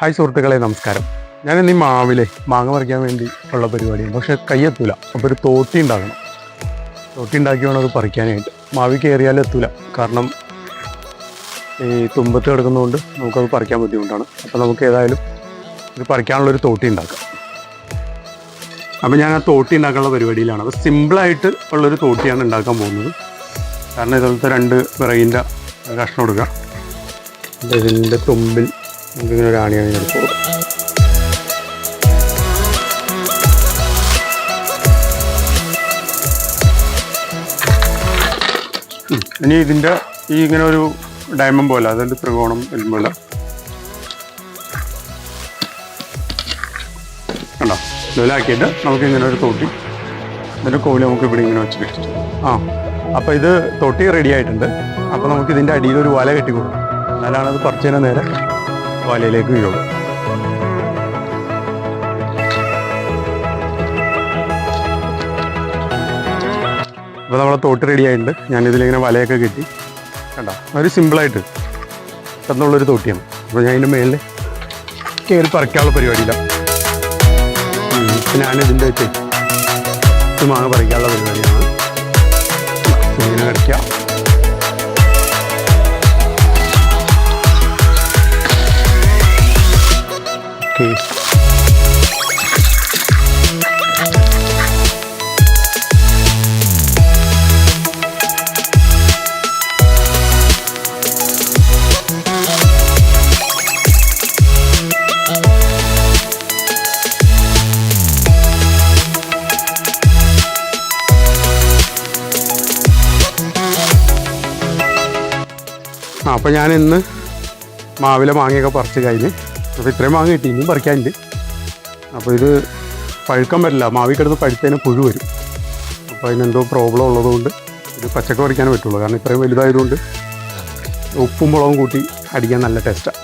Hi സുഹൃത്തുക്കളെ നമസ്കാരം. ഞാൻ ഇന്ന് മാവിലെ മാങ്ങ പറിക്കാൻ വേണ്ടി ഉള്ള പരിപാടിയാണ്. പക്ഷെ കയ്യെത്തൂല. അപ്പോൾ ഒരു തോട്ടി ഉണ്ടാക്കണം തോട്ടി ഉണ്ടാക്കി വേണം അത് പറിക്കാനായിട്ട്. മാവി കയറിയാൽ എത്തൂല. കാരണം ഈ തുമ്പത്ത് കിടക്കുന്നതുകൊണ്ട് നമുക്കത് പറിക്കാൻ ബുദ്ധിമുട്ടാണ്. അപ്പോൾ നമുക്ക് ഏതായാലും ഇത് പറിക്കാനുള്ളൊരു തോട്ടി ഉണ്ടാക്കാം. അപ്പോൾ ഞാൻ ആ തോട്ടി ഉണ്ടാക്കാനുള്ള പരിപാടിയിലാണ്. അപ്പോൾ സിമ്പിളായിട്ട് ഉള്ളൊരു തോട്ടിയാണ് ഉണ്ടാക്കാൻ പോകുന്നത്. കാരണം ഇതുപോലത്തെ രണ്ട് വിറകിന്റെ കഷ്ണം കൊടുക്കുക ഇതിന്റെ തുമ്പിൽ നമുക്കിങ്ങനെ ഒരു ആണിയാണ് ഞാൻ എടുത്തു ഇനി ഇതിന്റെ ഈ ഇങ്ങനെ ഒരു ഡയമണ്ട് പോലെ അതായത് ത്രികോണം വരുമ്പോൾ കണ്ടോ? ഇതിലാക്കിയിട്ട് നമുക്ക് ഇങ്ങനെ ഒരു തൊട്ടി ഇതിന്റെ കോലി നമുക്ക് ഇവിടെ ഇങ്ങനെ വെച്ച് കിട്ടും ആ അപ്പോൾ ഇത് തൊട്ടി റെഡി ആയിട്ടുണ്ട്. അപ്പോൾ നമുക്ക് ഇതിന്റെ അടിയിൽ ഒരു വല കെട്ടി കൊടുക്കും എന്നാലാണ് അത് പറിച്ചു തന്നെ നേരെ. വലയിലേക്ക് വീഴുള്ളൂ അപ്പോൾ നമ്മളെ തോട്ട് റെഡി ആയിട്ടുണ്ട്. ഞാനിതിലിങ്ങനെ വലയൊക്കെ കെട്ടി. കണ്ടോ? ഒരു സിമ്പിളായിട്ട് തന്നുള്ളൊരു തോട്ടിയാണ്. അപ്പോൾ ഞാൻ അതിന്റെ മേലിൽ കയറി പറിക്കാനുള്ള പരിപാടിയില്ല. ഞാനിതിന്റെ വെച്ച് മാങ്ങ പറിക്കാനുള്ള പരിപാടിയാണ്. ഇങ്ങനെ കടിക്കാം. ഓക്കെ. അപ്പോൾ ഞാൻ ഇന്ന് മാവിലെ മാങ്ങയൊക്കെ പറിച്ച് കഴിഞ്ഞ് അപ്പോൾ ഇത്രയും മാങ്ങ കിട്ടി ഇനിയും പറിക്കാനുണ്ട്. അപ്പോൾ ഇത് പഴുക്കാൻ പറ്റില്ല. മാവി കിടന്ന് പുഴു വരും. അപ്പോൾ അതിനെന്തോ പ്രോബ്ലം ഉള്ളതുകൊണ്ട് ഇത് പച്ചക്ക പറിക്കാനേ പറ്റുള്ളൂ. കാരണം ഇത്രയും വലുതായതുകൊണ്ട് ഉപ്പും മുളകും കൂട്ടി അടിക്കാൻ നല്ല ടേസ്റ്റാണ്